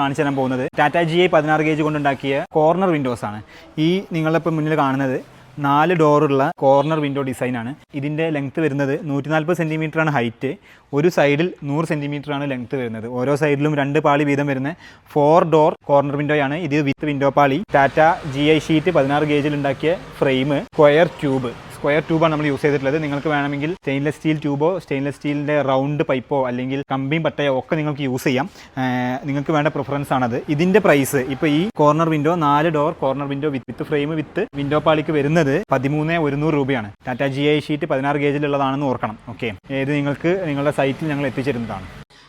കാണിച്ചു തരാൻ പോകുന്നത്. ടാറ്റ ജി ഐ പതിനാറ് ഗേജ് കൊണ്ടുണ്ടാക്കിയ കോർണർ വിൻഡോസ് ആണ്. ഈ നിങ്ങളിപ്പോൾ മുന്നിൽ കാണുന്നത് നാല് ഡോറുള്ള കോർണർ വിൻഡോ ഡിസൈനാണ് ഇതിന്റെ ലെങ്ത്ത് വരുന്നത് നൂറ്റി നാൽപ്പത് ആണ് ഹൈറ്റ് ഒരു സൈഡിൽ നൂറ് ആണ് ലെങ്ത് വരുന്നത്. ഓരോ സൈഡിലും രണ്ട് പാളി വീതം വരുന്ന ഫോർ ഡോർ കോർണർ വിൻഡോയാണ് ഇത് വിത്ത് വിൻഡോ പാളി. ടാറ്റ ജി ഐ ഷീറ്റ് പതിനാറ് ഗേജിൽ ഉണ്ടാക്കിയ ഫ്രെയിം സ്ക്വയർ ട്യൂബ് സ്ക്വയർ ട്യൂബാണ് നമ്മൾ യൂസ് ചെയ്തിട്ടുള്ളത്. നിങ്ങൾക്ക് വേണമെങ്കിൽ സ്റ്റെയിൻലെസ് സ്റ്റീൽ ട്യൂബോ സ്റ്റെയിൻലെസ് സ്റ്റീലിന്റെ റൗണ്ട് പൈപ്പോ അല്ലെങ്കിൽ കമ്പിയും പട്ടയോ ഒക്കെ നിങ്ങൾക്ക് യൂസ് ചെയ്യാം. നിങ്ങൾക്ക് വേണ്ട പ്രിഫറൻസ് ആണത്. ഇതിന്റെ പ്രൈസ് ഇപ്പോൾ ഈ കോർണർ വിൻഡോ നാല് door corner window with frame with window പാളിക്ക് വരുന്നത് പതിമൂന്ന് ഒരുന്നൂറ് രൂപയാണ്. ടാറ്റ ജി ഐ ഷീറ്റ് പതിനാറ് ഗേജിലുള്ളതാണെന്ന് ഓർക്കണം. ഓക്കെ ഇത് നിങ്ങൾക്ക് നിങ്ങളുടെ സൈറ്റിൽ ഞങ്ങൾ എത്തിച്ചിരുന്നതാണ്.